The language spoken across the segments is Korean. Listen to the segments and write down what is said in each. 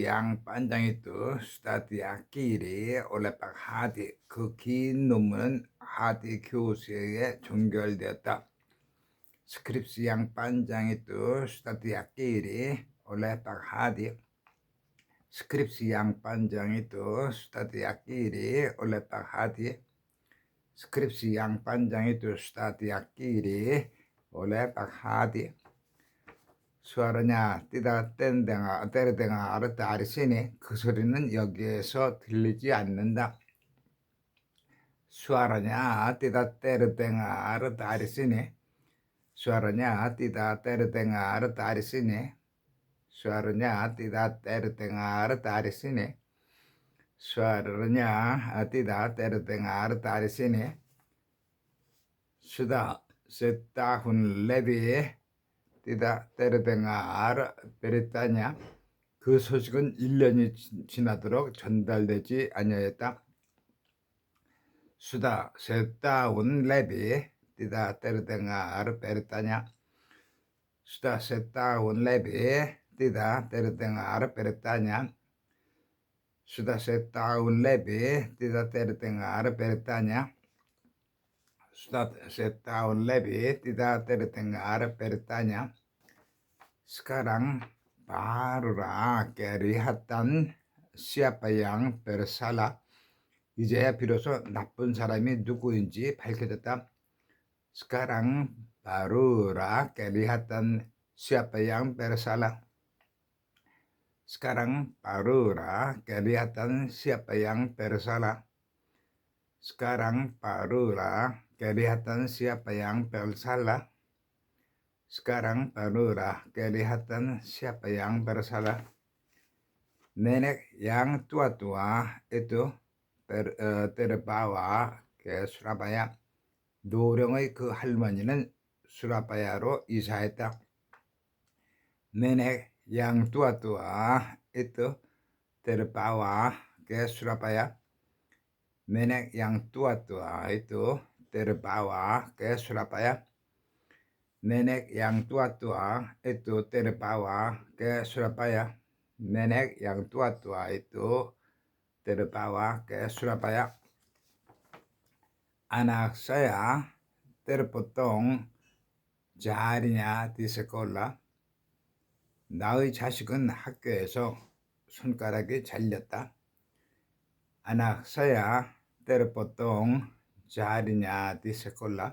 Yang panjang itu sudah diakhiri oleh Pak Hadi. 그긴 논문은 하디 교수에 종결되었다. 스크립스 sudah diakhiri oleh Pak Hadi. Skripsi yang panjang itu sudah diakhiri oleh Pak Hadi. Skripsi yang panjang itu sudah diakhiri oleh Pak Hadi. 수아르냐 띠다 땐댕아 때르댕아 아르따 아리시니 그 소리는 여기에서 들리지 않는다. 수아르냐 띠다 때르댕아 아르따 아리시니 수아르냐 띠다 때르댕아 아르따 아리시니 수아르냐 띠다 때르댕아 아르따 아리시니 수아르냐 띠다 때르댕아 아르따 아리시니 수다 세타훈 레비 띠다 때르댕아 아르 베레타냐? 그 소식은 1년이 지나도록 전달되지 아니하였다. 수다 셋다운 레비 띠다 때르댕아 아르 베레타냐? 수다 셋다운 레비 띠다 때르댕아 아르 베레타냐? 수다 셋다운 레비 띠다 때르댕아 아르 베레타냐 sudah setahun lebih tidak terdengar beritanya. Sekarang barulah kelihatan siapa yang bersalah. 이제야 비로소 나쁜 사람이 누구인지 밝혀졌다. Sekarang barulah kelihatan siapa yang bersalah. Sekarang barulah kelihatan siapa yang bersalah. Sekarang barulah kelihatan siapa yang bersalah. Sekarang barulah kelihatan siapa yang bersalah. Nenek yang tua-tua itu ter, uh, terbawa ke Surabaya. 노령의 그 할머니는 수라바야로 이사했다. nenek yang tua-tua itu terbawa ke Surabaya. nenek yang tua-tua itu terbawa ke Surabaya. Nenek yang tua-tua itu terbawa ke Surabaya. Nenek yang tua-tua itu terbawa ke Surabaya. Anak saya terpotong di sekolah. 나의 자식은 학교에서 손가락이 잘렸다. anak saya terpotong jarinya di sekolah.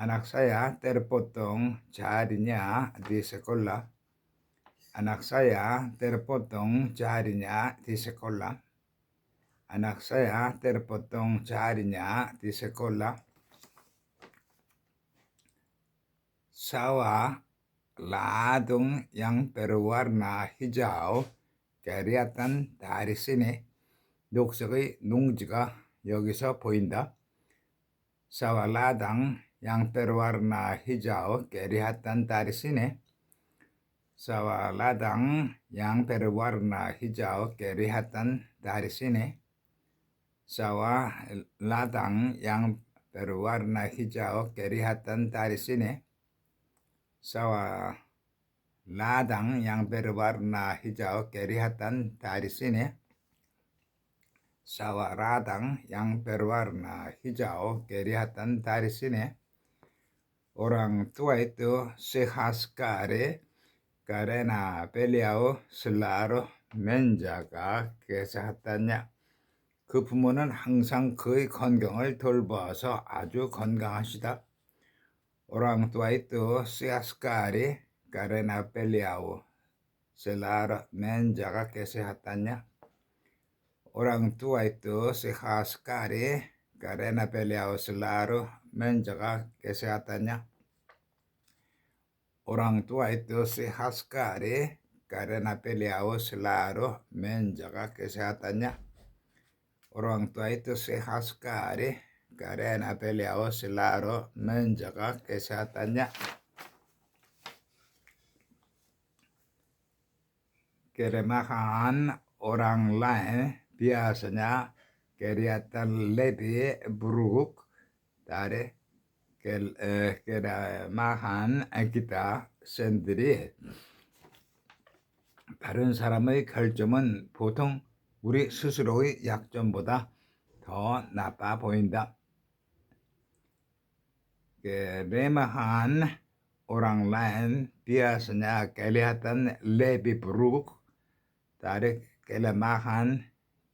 Anak saya terpotong jarinya di sekolah. Anak saya terpotong jarinya di sekolah. Anak saya terpotong jarinya di sekolah. Sawah ladung yang berwarna hijau kelihatan dari sini. 녹색의 농지가 여기서 보인다. 사와라당 양페르와르나 히자오 게리하탄 다리시네. 사와라당 양페르와르나 히자오 게리하탄 다리시네. 사와라당 양페르와르나 히자오 게리하탄 다리시네. 사와라당 양페르와르나 히자오 게리하탄 다리시네. Sawah radang yang berwarna hijau kelihatan dari sini. Orang tua itu sehat sekali karena beliau selalu menjaga kesehatannya. 그 부모는 항상 그의 건강을 돌봐서 아주 건강하시다. Orang tua itu sehat sekali karena beliau selalu menjaga kesehatannya. Orang tua itu sehat sekali karena beliau selalu menjaga kesehatannya. Orang tua itu sehat sekali karena beliau selalu menjaga kesehatannya. Orang tua itu sehat sekali karena beliau selalu menjaga kesehatannya. Kelemahan orang lain biasanya kelihatan lebih buruk dari kelemahan kita sendiri. 다른 사람의 결점은 보통 우리 스스로의 약점보다 더 나빠 보인다. Orang lain biasanya kelihatan lebih buruk dari kelemahan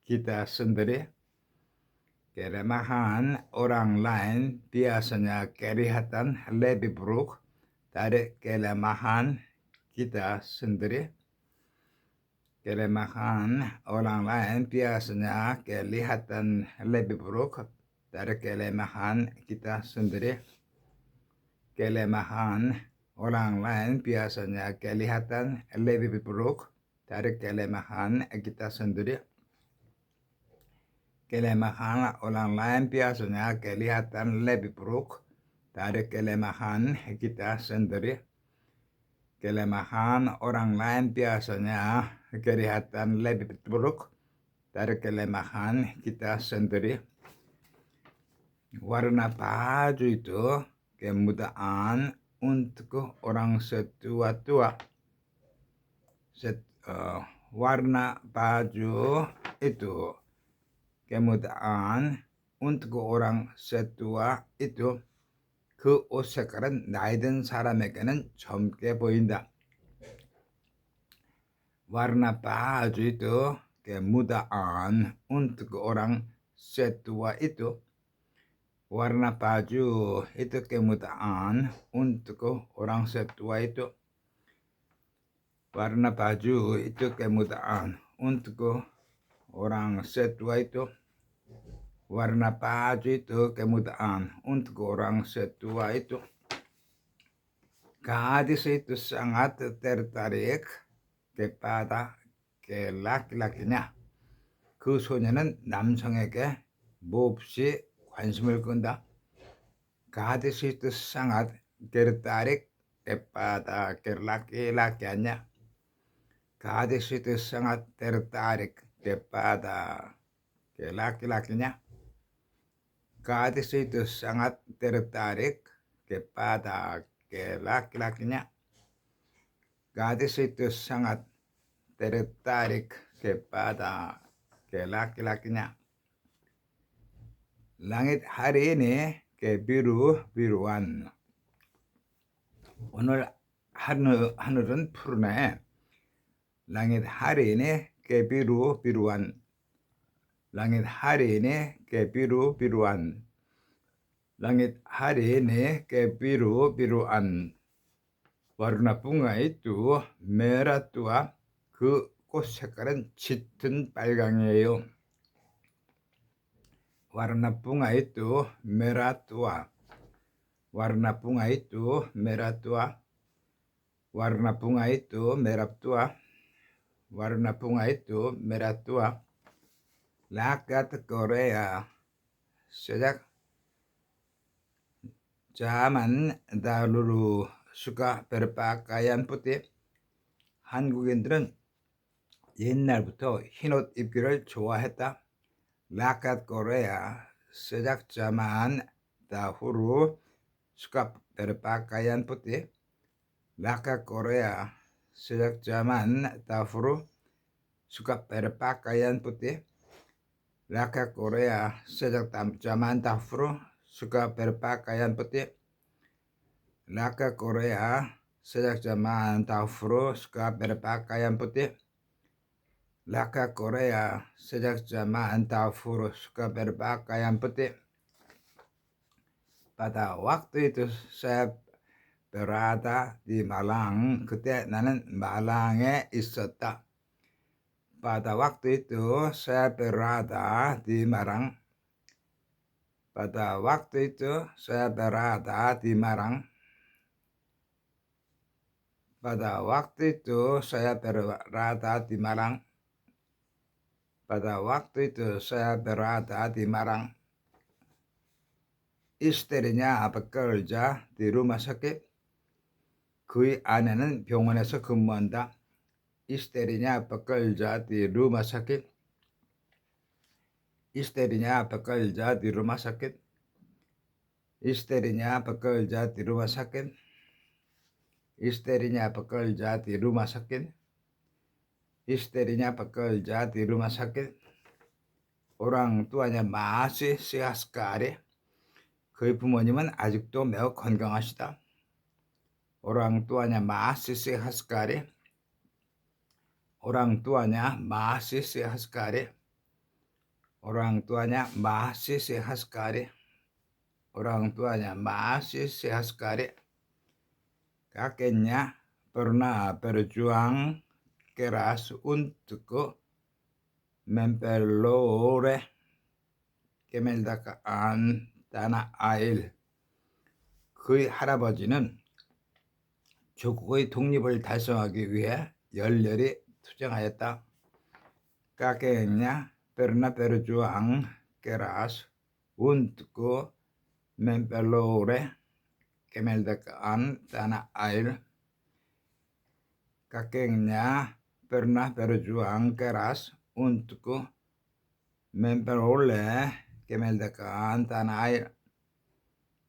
kita sendiri. Kelemahan orang lain biasanya kelihatan lebih buruk dari kelemahan kita sendiri. Kelemahan orang lain biasanya kelihatan lebih buruk dari kelemahan kita sendiri. Kelemahan orang lain biasanya kelihatan lebih buruk dari kelemahan kita sendiri. Kelemahan orang lain biasanya kelihatan lebih buruk dari kelemahan kita sendiri. Kelemahan orang lain biasanya kelihatan lebih buruk dari kelemahan kita sendiri. Warna baju itu kemudahan untuk orang setua-tua. Set, uh, warna baju itu kemudahan untuk orang setua itu 그 옷 색깔은 나이 든 사람에게는 젊게 보인다. Warna baju itu kemudahan untuk orang setua itu warna baju itu kemudahan untuk orang setua itu warna baju itu kemudahan untuk orang setua itu warna baju itu kemudahan untuk orang setua itu gadis itu sangat tertarik kepada ke laki-lakinya 그 소녀는 남성에게 몹시 관심을 끈다. Itu sangat tertarik kepada ke laki-lakinya. Gadis itu sangat tertarik kepada ke laki-lakinya. Gadis itu sangat tertarik kepada ke laki-lakinya. Gadis itu sangat tertarik kepada ke laki-lakinya. Langit hari ini kebiru-biruan. 오늘 하늘, 하늘은 푸르네. langit hari ini kebiru-biruan. Langit hari ini kebiru-biruan. Langit hari ini kebiru-biruan. Warna bunga itu merah tua, 그 꽃 색깔은 짙은 빨강이에요. Warna bunga itu merah tua. Warna bunga itu merah tua. Warna bunga itu merah tua. Warna bunga itu merah tua. Lakat Korea sejak zaman dahulu suka berpakaian putih. 한국인들은 옛날부터 흰옷 입기를 좋아했다. Korea sejak zaman dahulu suka berpakaian putih. Lakat Korea sejak zaman dahulu suka berpakaian putih. Lakat Korea sejak zaman dahulu suka berpakaian putih. Lakat Korea sejak zaman dahulu suka berpakaian putih. Laka Korea sejak zaman dahulu suka berpakaian putih. Pada waktu itu saya berada di Malang. 그때 나는 말랑에 있었다. Pada waktu itu saya berada di Malang. Pada waktu itu saya berada di Malang. Pada waktu itu saya berada di Malang. Pada waktu itu saya berada di Malang. Istrinya bekerja di rumah sakit. 그의 아내는 병원에서 근무한다. 이스테리냐 바깔자 디루 마사켓 이스테리냐 바깔자 디루 마사켓 이스테리냐 바깔자 디루 마사켓 이스테리냐 바깔자 디루 마사켓 이스테리냐 바깔자 디루 마사켓 오랑 또아냐 마시 시아스카레. 그의 부모님은 아직도 매우 건강하시다. Orang tuanya masih sehat sekali. Orang tuanya masih sehat sekali. Orang tuanya masih sehat sekali. Orang tuanya masih sehat sekali. Kakeknya pernah berjuang keras untuk memperoleh kemerdekaan tanah air. 그의 할아버지는 조국의 독립을 달성하기 위해 열렬히 투쟁하였다. 까케냐? 페르나 페르주앙 케라스 운트코 멘펠로레 케멜데칸 타나 아일. 까케냐? 페르나 페르주앙 케라스 운트코 멘펠로레 케멜데칸 타나 아일.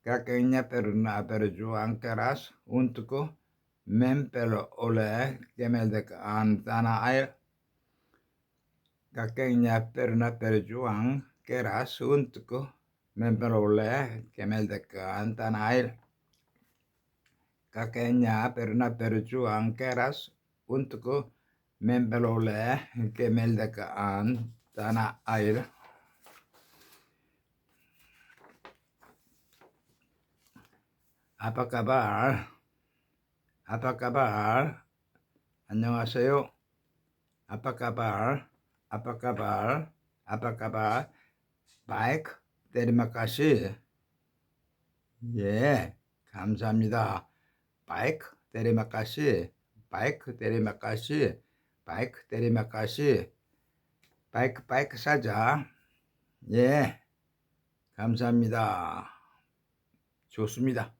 까케냐? 페르나 페르주앙 케라스 운트코 untuk memperoleh kemerdekaan tanah air. Kakeknya pernah berjuang keras untuk memperoleh kemerdekaan tanah air. Kakeknya pernah berjuang keras untuk memperoleh kemerdekaan tanah air. Apa kabar? 아빠까발. 안녕하세요. 아빠까발. 아빠까발. 아빠까발. 바이크 데리마카시 예 감사합니다. 바이크 데리마카시 바이크 데리마카시 바이크 데리마카시 바이크 바이크 사자. 예 감사합니다. 좋습니다.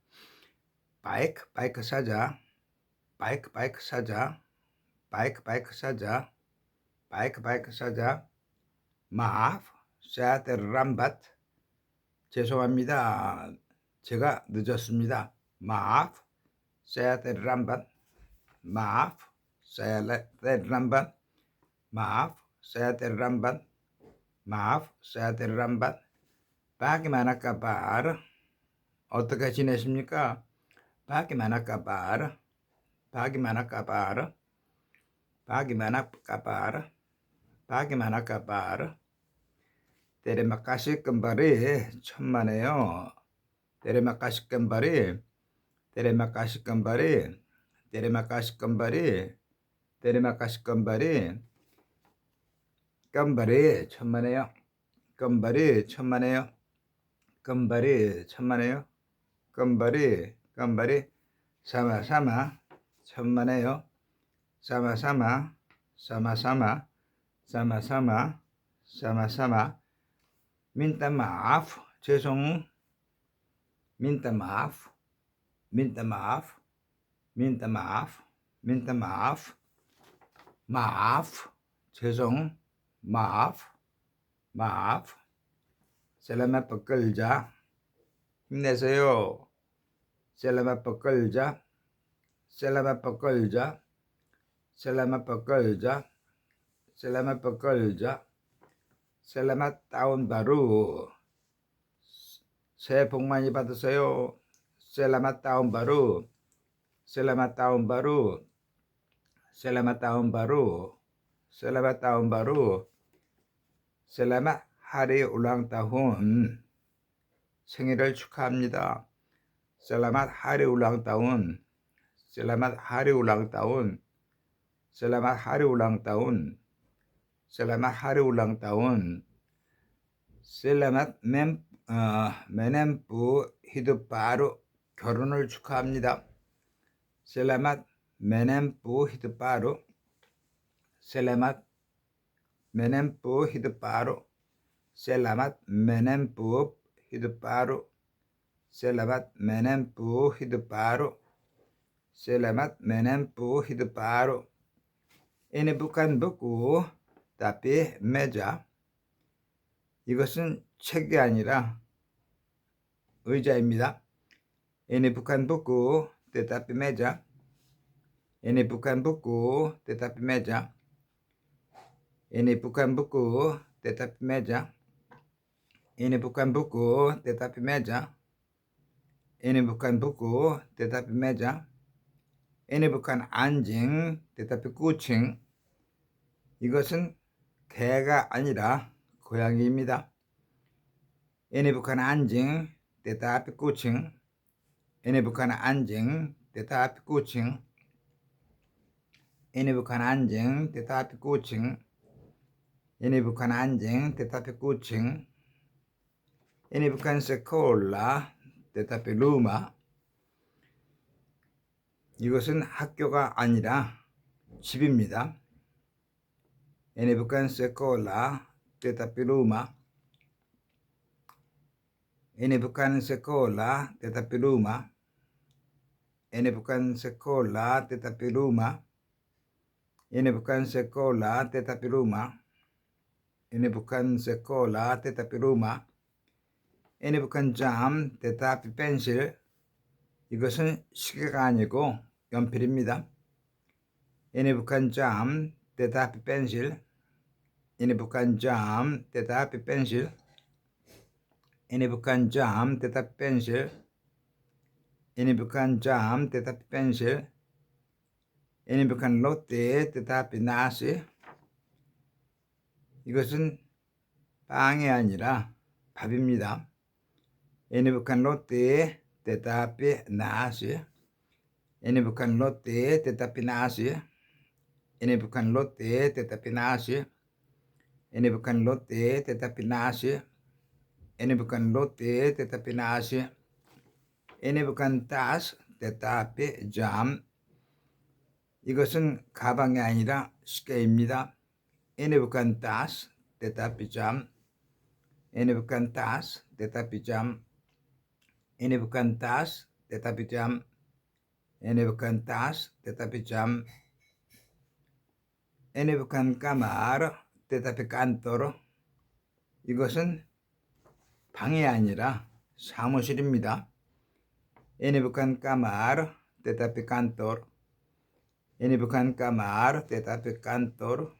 바이크 바이크 사자. 바이크 바이크 사자. 바이크 바이크 사자. 바이크 바이크 사자. 마프 사드 람밭. 죄송합니다. 제가 늦었습니다. 마프 사드 람밭. 마프 사드 람밭. 마프 saya terlambat. Maaf, saya terlambat. Bagaimana kabar? 어떻게 지내십니까? 박이 많을까 봐라. 박이 많을까 봐라. 박이 많을까 봐라. 데레마카시 끈발이 천만에요. 데레마카시 끈발이 데레마카시 끈발이 데레마카시 끈발이 데레마카시 끈발이 끈발이 천만에요. 끈발이 천만에요. 끈발이 천만에요. 끈발이 끈발이 삼아 삼아 천만에요. 사마사마, 사마사마, 사마사마, 사마사마. 민타 마프, 죄송. 민타 마프, 민타 마프, 민타 마프, 민타 마프. 마프, 죄송. 마프, 마프. 셀라마 뻑끌자. 힘내세요. 셀라마 뻑끌자. 셀라마 바꿔 의자 셀라마 바꿔 의자 셀라마 바꿔 의자 셀라마 다운 바루. 새해 복 많이 받으세요. 셀라마 다운 바루 셀라마 다운 바루 셀라마 다운 바루 셀라마 다운 바루 셀라마 하리 울랑따훈 생일을 축하합니다. 셀라맛 하리 울랑따훈 Selamat hari ulang tahun. Selamat hari ulang tahun. Selamat hari ulang tahun. Selamat mem, 어, menempu hidup baru. 결혼을 축하합니다. Selamat menempu hidup baru. Selamat menempu hidup baru. Selamat menempu hidup baru. Selamat menempu hidup baru. Selamat menempuh hidup baru. Ini bukan buku, tapi meja. 이것은 책이 아니라 의자입니다. Ini bukan buku, tetapi meja. Ini bukan buku, tetapi meja. Ini bukan buku, tetapi meja. Ini bukan buku, tetapi meja. Ini bukan buku, tetapi meja. Bukan anjing, tetapi ku칭. 이것은 개가 아니라 고양이입니다. Ini bukan anjing, tetapi kucing. Ini bukan anjing, tetapi kucing. Ini bukan anjing, tetapi kucing. Ini bukan anjing, tetapi kucing. Ini bukan sekolah, tetapi rumah. 이 것은 학교가 아니라 집입니다. Ini bukan sekolah, tetapi rumah. Ini bukan sekolah, tetapi rumah. Ini bukan sekolah, tetapi rumah. Ini bukan jam, tetapi pensil. 이것은 시계가 아니고 연필입니다. Pensil. Ini bukan jam, tetapi pensil. Ini bukan jam, tetapi pensil. Ini bukan roti, tetapi nasi. 이것은 빵이 아니라 밥입니다. Bukan roti, tetapi nasi. Ini bukan roti, tetapi nasi. Ini bukan roti, tetapi nasi. Ini bukan roti, tetapi nasi. Ini bukan roti, tetapi nasi. Ini bukan tas, tetapi jam. 이것은 가방이 아니라 시계입니다. Ini bukan tas, tetapi jam. Ini bukan tas, tetapi jam. Ini bukan tas, tetapi jam. Ini bukan tas, tetapi jam. Ini bukan kamar, tetapi kantor. 이것은 방이 아니라 사무실입니다. Ini bukan kamar, tetapi kantor. Ini bukan kamar, tetapi kantor.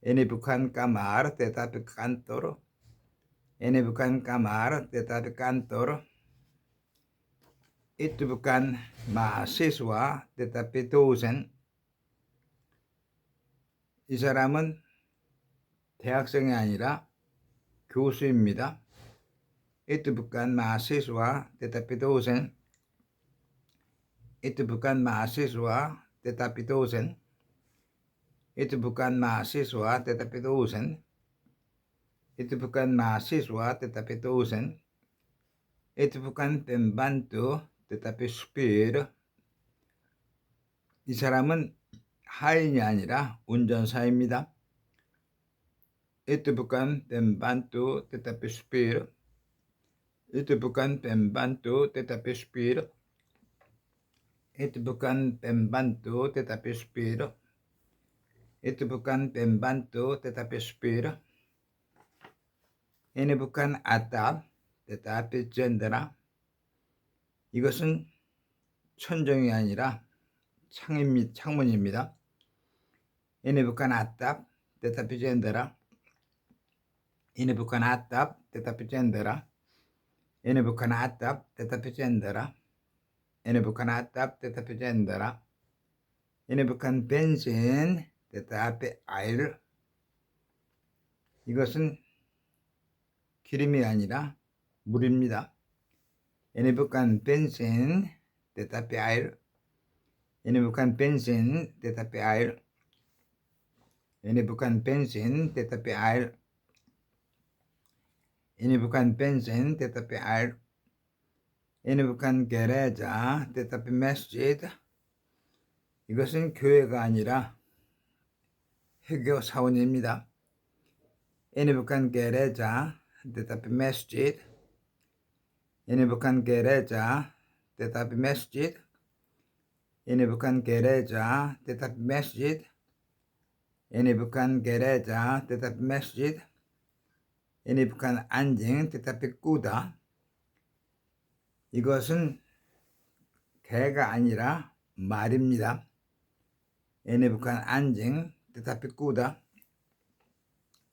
Ini bukan kamar, tetapi kantor. Ini bukan kamar, tetapi kantor. Itu bukan mahasiswa, tetapi dosen. 이 사람은 대학생이 아니라 교수입니다. Itu bukan mahasiswa, tetapi dosen. Itu bukan mahasiswa, tetapi dosen. Itu bukan mahasiswa, tetapi dosen. Itu bukan mahasiswa, tetapi dosen. Itu bukan pembantu, tetapi supir. 이 사람은 하인이 아니라 운전사입니다. Itu bukan pembantu tetapi supir. Itu bukan pembantu tetapi supir. Itu bukan pembantu tetapi supir. Itu bukan pembantu tetapi supir. Ini bukan atap tetapi jendela. 이것은 천정이 아니라. 창문입니다. Atap tetapi jendela. Ini bukan atap tetapi jendela. Ini bukan atap tetapi jendela. Ini bukan atap tetapi jendela. Ini bukan bensin tetapi air. 이것은 기름이 아니라 물입니다. Ini bukan bensin tetapi air. Ini bukan bensin tetapi air. Ini bukan bensin tetapi air. Ini bukan bensin tetapi air. Ini bukan gereja tetapi masjid. 이것은 교회가 아니라 해교 사원입니다. Ini bukan gereja tetapi masjid. Ini bukan gereja tetapi masjid. Ini bukan gereja tetapi masjid. Ini bukan gereja tetapi masjid. Ini bukan anjing tetapi kuda. 이것은 개가 아니라 말입니다. Ini bukan anjing tetapi kuda.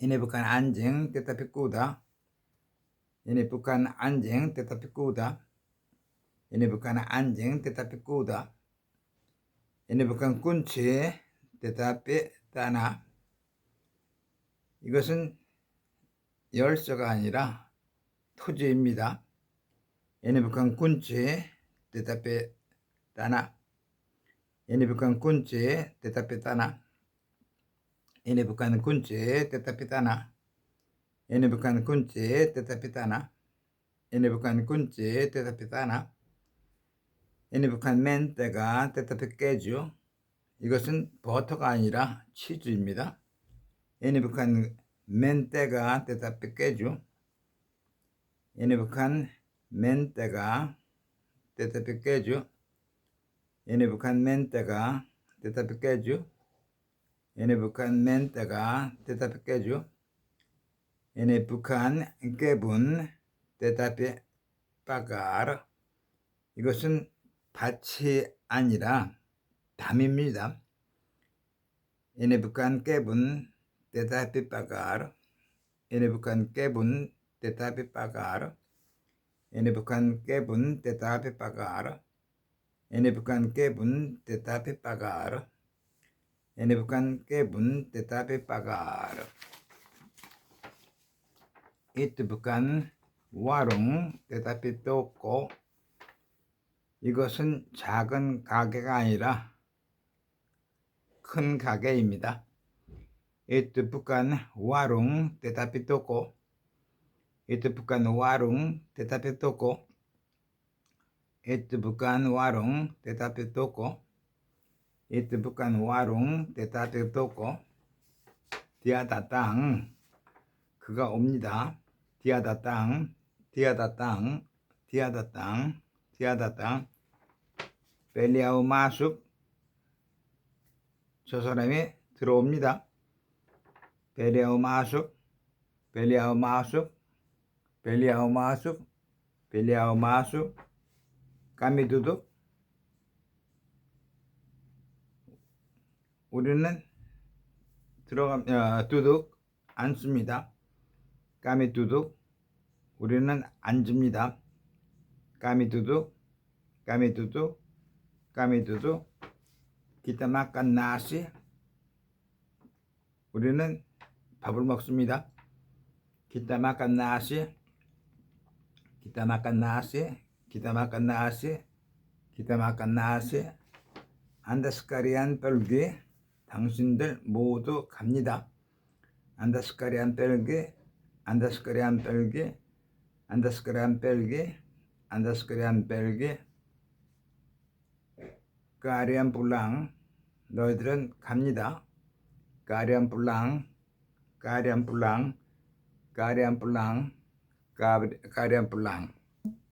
Ini bukan anjing tetapi kuda. Ini bukan anjing tetapi kuda. Ini bukan anjing tetapi kuda. Ini bukan kunci tetapi tanah. 이것은 열쇠가 아니라 토지입니다. Ini bukan kunci tetapi tanah. Ini bukan kunci tetapi tanah. Ini bukan kunci tetapi tanah. Ini bukan kunci tetapi tanah. Ini bukan kunci tetapi tanah. Ini bukan 멘테가 tetapi 깨주. 이것은 버터가 아니라 치즈입니다. Ini bukan 멘테가 tetapi 깨주. Ini bukan 멘테가 tetapi 깨주. Ini bukan 멘테가 tetapi 깨주. Ini bukan 멘테가 tetapi Ini bukan 깨분 tetapi 바가르. 이것은 밭이 아니라 담입니다. Ini bukan kebun tetapi pagar. Ini bukan kebun tetapi pagar. Ini bukan kebun tetapi pagar. Ini bukan kebun tetapi pagar. Ini bukan kebun tetapi pagar. Itu bukan warung tetapi toko. 이 것은 작은 가게가 아니라 큰 가게입니다. Bukan warung tetapi toko. Itu bukan warung tetapi toko. Itu bukan warung tetapi toko. Itu bukan warung tetapi toko. Dia datang. 그가 옵니다. Dia datang. Dia datang. Dia datang. Dia datang. 벨리아우 마숙 저 사람이 들어옵니다. 벨리아우 마숙 벨리아우 마숙 벨리아우 마숙 벨리아우 마숙 까미두둑 우리는 들어가 어, 두둑 앉습니다. 까미 두둑 우리는 앉습니다. 까미두둑 까미두둑 kami duduk, kita makan nasi. 우리는 밥을 먹습니다. makan nasi. kita makan nasi. kita makan nasi. kita makan nasi. anda sekalian pergi. 당신들 모두 갑니다. Anda sekalian pergi. anda sekalian pergi. 까리안 불랑 너희들은 갑니다. 까리안 불랑 까리안 불랑 까리안 불랑 까리안 불랑